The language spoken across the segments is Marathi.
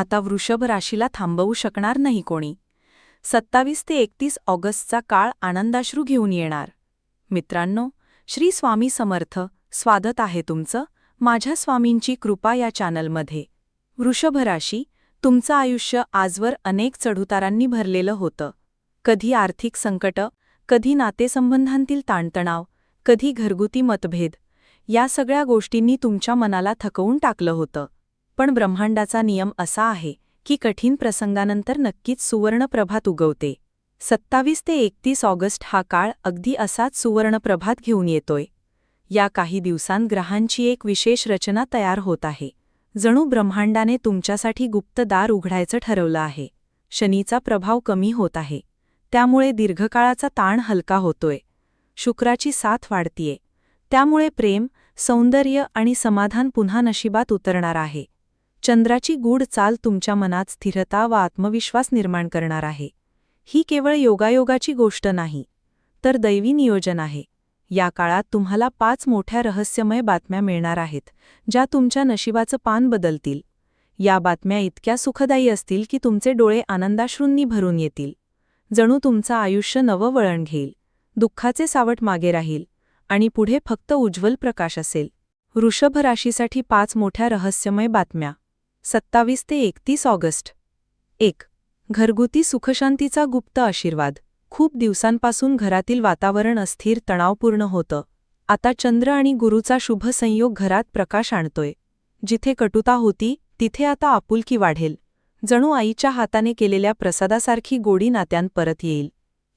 आता वृषभ राशीला थांबवू शकणार नाही कोणी. सत्तावीस ते एकतीस ऑगस्टचा काळ आनंदाश्रू घेऊन येणार. मित्रांनो श्री स्वामी समर्थ स्वागत आहे तुमचं माझ्या स्वामींची कृपा या चॅनलमध्ये. वृषभ राशी तुमचं आयुष्य आजवर अनेक चढउतारांनी भरलेलं होतं. कधी आर्थिक संकट कधी नातेसंबंधांतील ताणतणाव कधी घरगुती मतभेद या सगळ्या गोष्टींनी तुमच्या मनाला थकवून टाकलं होतं. पण ब्रह्मांडाचा नियम असा आहे की कठीण प्रसंगानंतर नक्कीच सुवर्णप्रभात उगवते. सत्तावीस ते एकतीस ऑगस्ट हा काळ अगदी असाच सुवर्णप्रभात घेऊन येतोय. या काही दिवसांत ग्रहांची एक विशेष रचना तयार होत आहे. जणू ब्रह्मांडाने तुमच्यासाठी गुप्त दार उघडायचं ठरवलं आहे. शनीचा प्रभाव कमी होत आहे. त्यामुळे दीर्घकाळाचा ताण हलका होतोय. शुक्राची साथ वाढतीये. त्यामुळे प्रेम सौंदर्य आणि समाधान पुन्हा नशिबात उतरणार आहे. चंद्राची गूढ चाल तुमच्या मनात स्थिरता व आत्मविश्वास निर्माण करणार आहे. ही केवळ योगायोगाची गोष्ट नाही तर दैवी नियोजन आहे. या काळात तुम्हाला पाच मोठ्या रहस्यमय बातम्या मिळणार आहेत ज्या तुमच्या नशिबाचं पान बदलतील. या बातम्या इतक्या सुखदायी असतील की तुमचे डोळे आनंदाश्रूंनी भरून येतील. जणू तुमचं आयुष्य नवं वळण घेईल दुःखाचे सावट मागे राहील आणि पुढे फक्त उज्ज्वल प्रकाश असेल. वृषभ राशीसाठी पाच मोठ्या रहस्यमय बातम्या. सत्तावीस ते एकतीस ऑगस्ट. एक घरगुती सुखशांतीचा गुप्त आशीर्वाद. खूप दिवसांपासून घरातील वातावरण अस्थिर तणावपूर्ण होतं. आता चंद्र आणि गुरुचा शुभ संयोग घरात प्रकाश आणतोय. जिथे कटुता होती तिथे आता आपुलकी वाढेल. जणू आईच्या हाताने केलेल्या प्रसादासारखी गोडी नात्यान परत येईल.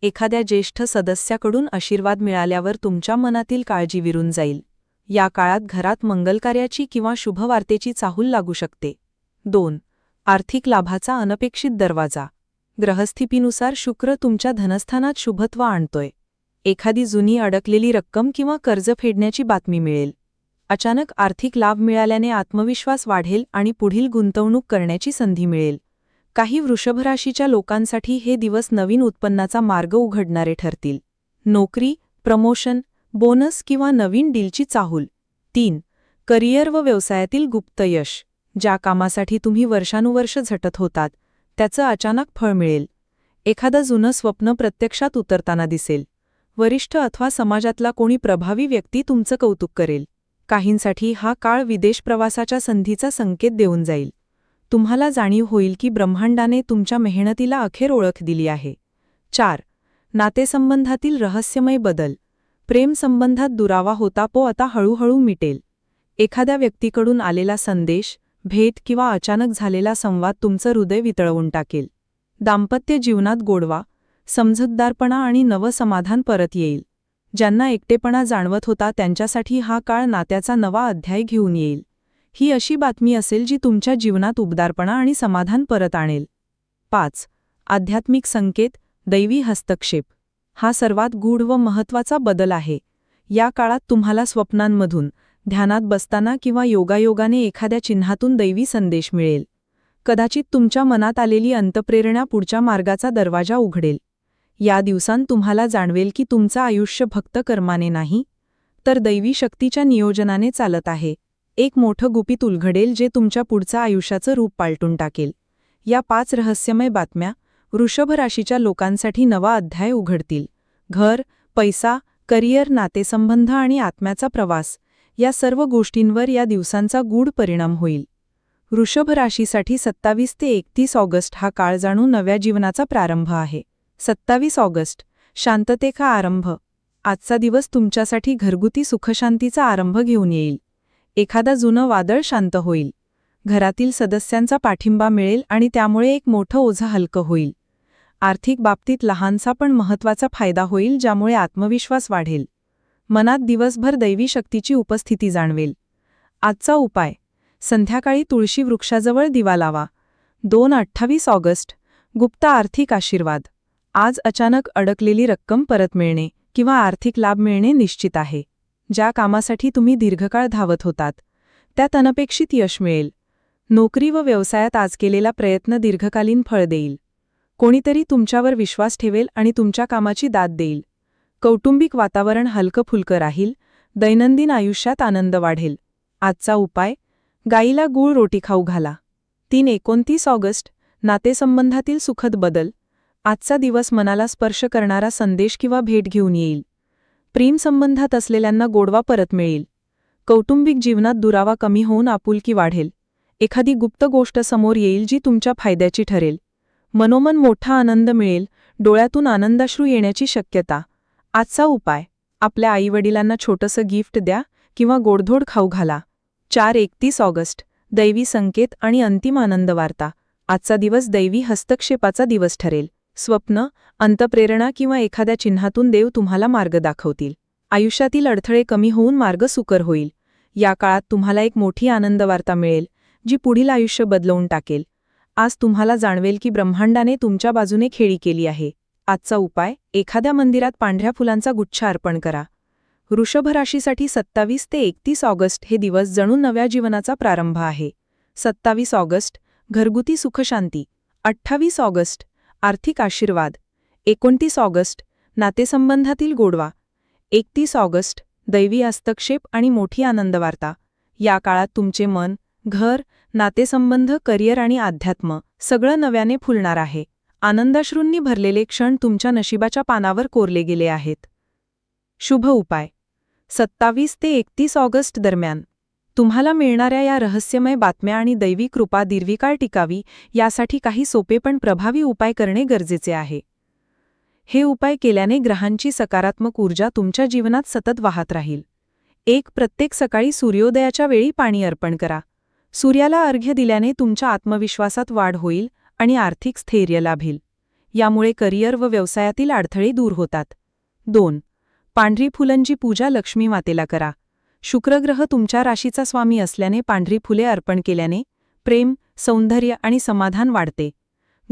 एखाद्या ज्येष्ठ सदस्याकडून आशीर्वाद मिळाल्यावर तुमच्या मनातील काळजी विरून जाईल. या काळात घरात मंगलकार्याची किंवा शुभवार्तेची चाहूल लागू शकते. दोन. आर्थिक लाभाचा अनपेक्षित दरवाजा. ग्रहस्थितीनुसार शुक्र तुमच्या धनस्थानात शुभत्व आणतोय. एखादी जुनी अडकलेली रक्कम किंवा कर्ज फेडण्याची बातमी मिळेल. अचानक आर्थिक लाभ मिळाल्याने आत्मविश्वास वाढेल आणि पुढील गुंतवणूक करण्याची संधी मिळेल. काही वृषभराशीच्या लोकांसाठी हे दिवस नवीन उत्पन्नाचा मार्ग उघडणारे ठरतील. नोकरी प्रमोशन बोनस किंवा नवीन डीलची चाहूल. तीन. करिअर व व्यवसायातील गुप्त यश. ज्या कामासाठी तुम्ही वर्षानुवर्ष झटत होतात त्याचं अचानक फळ मिळेल. एखादं जुनं स्वप्न प्रत्यक्षात उतरताना दिसेल. वरिष्ठ अथवा समाजातला कोणी प्रभावी व्यक्ती तुमचं कौतुक करेल. काहींसाठी हा काळ विदेश प्रवासाच्या संधीचा संकेत देऊन जाईल. तुम्हाला जाणीव होईल की ब्रह्मांडाने तुमच्या मेहनतीला अखेर ओळख दिली आहे. चार. नातेसंबंधातील रहस्यमय बदल. प्रेमसंबंधात दुरावा होता पो आता हळूहळू मिटेल. एखाद्या व्यक्तीकडून आलेला संदेश भेट किंवा अचानक झालेला संवाद तुमचं हृदय वितळवून टाकेल. दाम्पत्य जीवनात गोडवा समजूतदारपणा आणि नवसमाधान परत येईल. ज्यांना एकटेपणा जाणवत होता त्यांच्यासाठी हा काळ नात्याचा नवा अध्याय घेऊन येईल. ही अशी बातमी असेल जी तुमच्या जीवनात उबदारपणा आणि समाधान परत आणेल. पाच. आध्यात्मिक संकेत दैवी हस्तक्षेप. हा सर्वात गूढ व महत्त्वाचा बदल आहे. या काळात तुम्हाला स्वप्नांमधून ध्यानात बसताना किंवा योगायोगाने एखाद्या चिन्हातून दैवी संदेश मिळेल. कदाचित तुमच्या मनात आलेली अंतप्रेरणा पुढच्या मार्गाचा दरवाजा उघडेल. या दिवसांत तुम्हाला जाणवेल की तुमचं आयुष्य फक्त कर्माने नाही तर दैवी शक्तीच्या नियोजनाने चालत आहे. एक मोठं गुपित उलघडेल जे तुमच्या पुढचं आयुष्याचं रूप पालटून टाकेल. या पाच रहस्यमय बातम्या वृषभ राशीच्या लोकांसाठी नवा अध्याय उघडतील. घर पैसा करिअर नातेसंबंध आणि आत्म्याचा प्रवास या सर्व गोष्टींवर या दिवसांचा गूढ परिणाम होईल. वृषभ राशीसाठी सत्तावीस ते एकतीस ऑगस्ट हा काळ जाणून नव्या जीवनाचा प्रारंभ आहे. सत्तावीस ऑगस्ट. शांततेचा आरंभ. आजचा दिवस तुमच्यासाठी घरगुती सुखशांतीचा आरंभ घेऊन येईल. एखादा जुनं वादळ शांत होईल. घरातील सदस्यांचा पाठिंबा मिळेल आणि त्यामुळे एक मोठं ओझं हलकं होईल. आर्थिक बाबतीत लहानसा पण महत्त्वाचा फायदा होईल ज्यामुळे आत्मविश्वास वाढेल. मनात दिवसभर दैवी शक्तीची उपस्थिती जाणवेल. आजचा उपाय संध्याकाळी तुळशी वृक्षाजवळ दिवा लावा. दोन अठ्ठावीस ऑगस्ट गुप्त आर्थिक आशीर्वाद. आज अचानक अडकलेली रक्कम परत मिळणे किंवा आर्थिक लाभ मिळणे निश्चित आहे. ज्या कामासाठी तुम्ही दीर्घकाळ धावत होतात त्यात अनपेक्षित यश मिळेल. नोकरी व व्यवसायात आज केलेला प्रयत्न दीर्घकालीन फळ देईल. कोणीतरी तुमच्यावर विश्वास ठेवेल आणि तुमच्या कामाची दाद देईल. कौटुंबिक वातावरण हलकंफुलकं राहील दैनंदिन आयुष्यात आनंद वाढेल. आजचा उपाय गाईला गूळ रोटी खाऊ घाला. तीन एकोणतीस ऑगस्ट नातेसंबंधातील सुखद बदल. आजचा दिवस मनाला स्पर्श करणारा संदेश किंवा भेट घेऊन येईल. प्रेमसंबंधात असलेल्यांना गोडवा परत मिळेल. कौटुंबिक जीवनात दुरावा कमी होऊन आपुलकी वाढेल. एखादी गुप्त गोष्ट समोर येईल जी तुमच्या फायद्याची ठरेल. मनोमन मोठा आनंद मिळेल. डोळ्यातून आनंदाश्रू येण्याची शक्यता. आजचा उपाय. आपल्या आईवडिलांना छोटंसं गिफ्ट द्या किंवा गोडधोड खाऊ घाला. चार एकतीस ऑगस्ट. दैवी संकेत आणि अंतिम आनंद वार्ता. आजचा दिवस दैवी हस्तक्षेपाचा दिवस ठरेल. स्वप्न अंतप्रेरणा किंवा एखाद्या चिन्हातून देव तुम्हाला मार्ग दाखवतील. आयुष्यातील अडथळे कमी होऊन मार्ग सुकर होईल. या काळात तुम्हाला एक मोठी आनंदवार्ता मिळेल जी पुढील आयुष्य बदलवून टाकेल. आज तुम्हाला जाणवेल की ब्रह्मांडाने तुमच्या बाजूने खेळी केली आहे. आजचा उपाय एखाद्या मंदिरात पांढऱ्या फुलांचा गुच्छ अर्पण करा. वृषभ राशीसाठी सत्तावीस ते एकतीस ऑगस्ट हे दिवस जणू नव्या जीवनाचा प्रारंभ आहे. सत्तावीस ऑगस्ट घरगुती सुखशांती. अठ्ठावीस ऑगस्ट आर्थिक आशीर्वाद. एकोणतीस ऑगस्ट नातेसंबंधातील गोडवा. एकतीस ऑगस्ट दैवी हस्तक्षेप आणि मोठी आनंदवार्ता. या काळात तुमचे मन घर नातेसंबंध करिअर आणि अध्यात्म सगळं नव्याने फुलणार आहे. आनंदाश्रूंनी भरलेले क्षण तुमच्या नशिबाच्या पानावर कोरले गेले आहेत. शुभ उपाय. सत्तावीस ते एकतीस ऑगस्ट दरम्यान. तुम्हाला मिळणाऱ्या या रहस्यमय बातम्या आणि दैवी कृपा दीर्घकाळ टिकावी यासाठी काही सोपे पण प्रभावी उपाय करणे गरजेचे आहे. हे उपाय केल्याने ग्रहांची सकारात्मक ऊर्जा तुमच्या जीवनात सतत वाहत राहील. एक प्रत्येक सकाळी सूर्योदयाच्या वेळी पाणी अर्पण करा. सूर्याला अर्घ्य दिल्याने तुमच्या आत्मविश्वासात वाढ होईल आणि आर्थिक स्थैर्य लाभेल. यामुळे करिअर व व्यवसायातील अडथळे दूर होतात. दोन पांढरी फुलांची पूजा लक्ष्मी मातेला करा. शुक्रग्रह तुमच्या राशीचा स्वामी असल्याने पांढरी फुले अर्पण केल्याने प्रेम सौंदर्य आणि समाधान वाढते.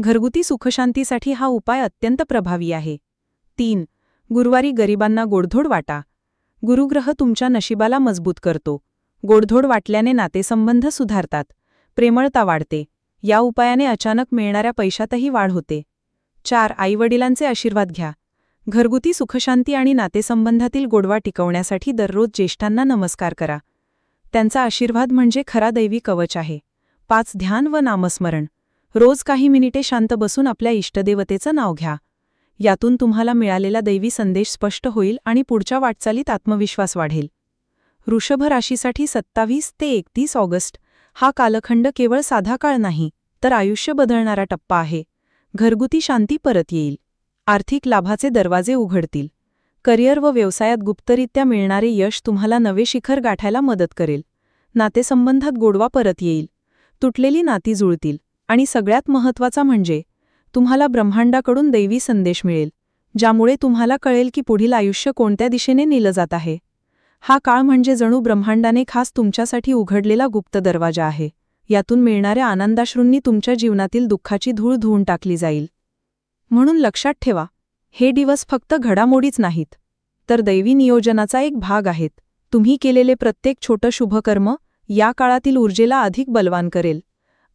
घरगुती सुखशांतीसाठी हा उपाय अत्यंत प्रभावी आहे. तीन गुरुवारी गरिबांना गोडधोड वाटा. गुरुग्रह तुमच्या नशिबाला मजबूत करतो. गोडधोड वाटल्याने नातेसंबंध सुधारतात. प्रेमळता वाढते. या उपायाने अचानक मिळणाऱ्या पैशातही वाढ होते. चार आईवडिलांचे आशीर्वाद घ्या. घरगुती सुखशांती आणि नातेसंबंधातील गोडवा टिकवण्यासाठी दररोज ज्येष्ठांना नमस्कार करा. त्यांचा आशीर्वाद म्हणजे खरा दैवी कवच आहे. पाच ध्यान व नामस्मरण. रोज काही मिनिटे शांत बसून आपल्या इष्टदेवतेचं नाव घ्या. यातून तुम्हाला मिळालेला दैवी संदेश स्पष्ट होईल आणि पुढच्या वाटचालीत आत्मविश्वास वाढेल. वृषभ राशीसाठी सत्तावीस ते एकतीस ऑगस्ट हा कालखंड केवळ साधा काळ नाही तर आयुष्य बदलणारा टप्पा आहे. घरगुती शांती परत येईल. आर्थिक लाभाचे दरवाजे उघडतील. करिअर व व्यवसायात गुप्तरित्या मिळणारे यश तुम्हाला नवे शिखर गाठायला मदत करेल. नातेसंबंधात गोडवा परत येईल. तुटलेली नाती जुळतील. आणि सगळ्यात महत्त्वाचा म्हणजे तुम्हाला ब्रह्मांडाकडून दैवी संदेश मिळेल ज्यामुळे तुम्हाला कळेल की पुढील आयुष्य कोणत्या दिशेने नेलं जात आहे. हा काळ म्हणजे जणू ब्रह्मांडाने खास तुमच्यासाठी उघडलेला गुप्त दरवाजा आहे. यातून मिळणाऱ्या आनंदाश्रूंनी तुमच्या जीवनातील दुःखाची धूळ धुवून टाकली जाईल. म्हणून लक्षात ठेवा हे दिवस फक्त घडामोडीच नाहीत. तर दैवी नियोजनाचा एक भाग आहेत. तुम्ही केलेले प्रत्येक छोटं शुभकर्म या काळातील ऊर्जेला अधिक बलवान करेल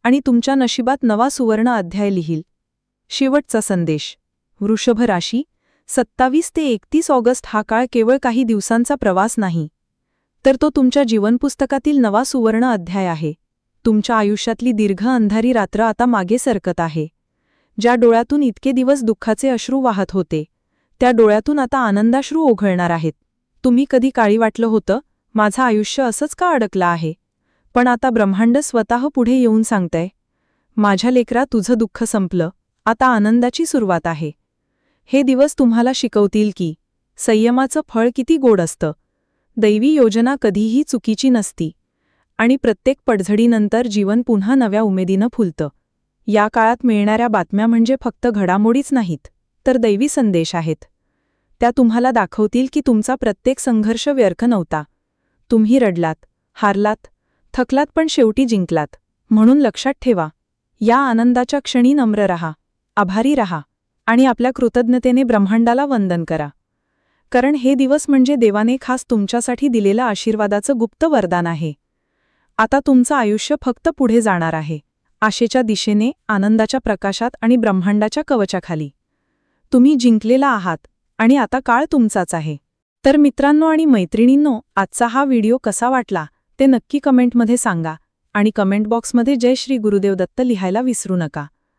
आणि तुमच्या नशिबात नवा सुवर्ण अध्याय लिहील. शेवटचा संदेश. वृषभ राशी सत्तावीस ते एकतीस ऑगस्ट हा काळ केवळ काही दिवसांचा प्रवास नाही. तर तो तुमच्या जीवनपुस्तकातील नवा सुवर्ण अध्याय आहे. तुमच्या आयुष्यातली दीर्घ अंधारी रात्र आता मागे सरकत आहे. ज्या डोळ्यातून इतके दिवस दुःखाचे अश्रू वाहत होते त्या डोळ्यातून आता आनंदाश्रू ओघळणार आहेत. तुम्ही कधी काळी वाटलं होतं माझं आयुष्य असंच का अडकलं आहे? पण आता ब्रह्मांड स्वतः पुढे येऊन सांगतंय माझ्या लेकरा तुझं दुःख संपलं आता आनंदाची सुरुवात आहे. हे दिवस तुम्हाला शिकवतील की संयमाचं फळ किती गोड असतं. दैवी योजना कधीही चुकीची नसती. आणि प्रत्येक पडझडीनंतर जीवन पुन्हा नव्या उमेदीनं फुलतं. या काळात मिळणाऱ्या बातम्या म्हणजे फक्त घडामोडीच नाहीत तर दैवी संदेश आहेत. त्या तुम्हाला दाखवतील की तुमचा प्रत्येक संघर्ष व्यर्थ नव्हता. तुम्ही रडलात हारलात थकलात पण शेवटी जिंकलात. म्हणून लक्षात ठेवा या आनंदाच्या क्षणी नम्र रहा आभारी रहा. आणि आपल्या कृतज्ञतेने ब्रह्मांडाला वंदन करा. कारण हे दिवस म्हणजे देवाने खास तुमच्यासाठी दिलेलं आशीर्वादाचं गुप्त वरदान आहे. आता तुमचं आयुष्य फक्त पुढे जाणार आहे. आशेच्या दिशेने आनंदाच्या प्रकाशात आणि ब्रह्मांडाच्या कवचाखाली. तुम्ही जिंकलेला आहात आणि आता काळ तुमचाच आहे. तर मित्रांनो आणि मैत्रिणींनो आजचा हा व्हिडिओ कसा वाटला ते नक्की कमेंटमध्ये सांगा आणि कमेंट बॉक्समध्ये जय श्री गुरुदेव दत्त लिहायला विसरू नका.